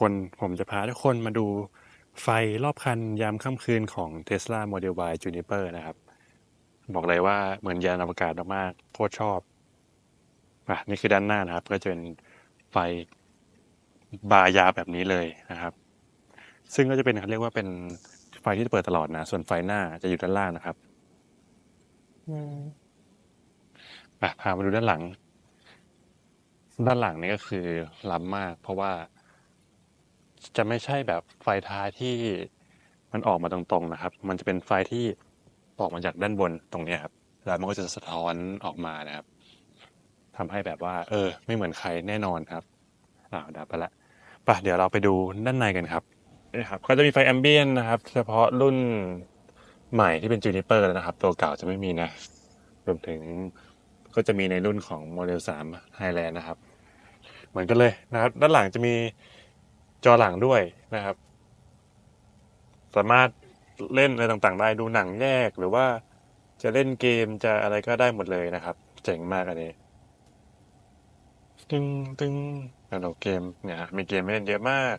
คน ผมจะพาทุกคนมาดูไฟรอบคันยามค่ำคืนของ Tesla Model Y Juniper นะครับ บอกเลยว่าเหมือนยานอวกาศมากๆโคตรชอบอะนี่คือด้านหน้านะครับ ก็จะเป็นไฟบาร์ยาวแบบนี้เลยนะครับ ซึ่งก็จะเป็นเขาเรียกว่าเป็นไฟที่จะเปิดตลอดนะ ส่วนไฟหน้าจะอยู่ด้านล่างนะครับอะพามาดูด้านหลัง ด้านหลังนี่ก็คือล้ำมาก เพราะว่า จะไม่ใช่แบบไฟท้ายที่มันออกมาตรงๆนะครับ มันจะเป็นไฟที่ออกมาจากด้านบนตรงเนี้ยครับ แล้วมันก็จะสะท้อนออกมานะครับทำให้แบบว่า เออ ไม่เหมือนใครแน่นอนครับอ่าดับไปละไปเดี๋ยวเราไปดูด้านในกันครับนี่ครับ ก็จะมีไฟแอมเบียนนะครับ เฉพาะรุ่นใหม่ที่เป็นจูนิเปอร์นะครับ ตัวเก่าจะไม่มีนะ รวมถึงก็จะมีในรุ่นของโมเดล3 Highland นะครับ เหมือนกันเลยนะครับ ด้านหลังจะมี จอหลังด้วยนะครับ สามารถเล่นอะไรต่างๆ ได้ดูหนังแยกหรือว่าจะเล่นเกมจะอะไรก็ได้หมดเลยนะครับ เจ๋งมากอันนี้ ตึงตึงแล้วเราเกมเนี่ย มีเกมให้เล่นเยอะมาก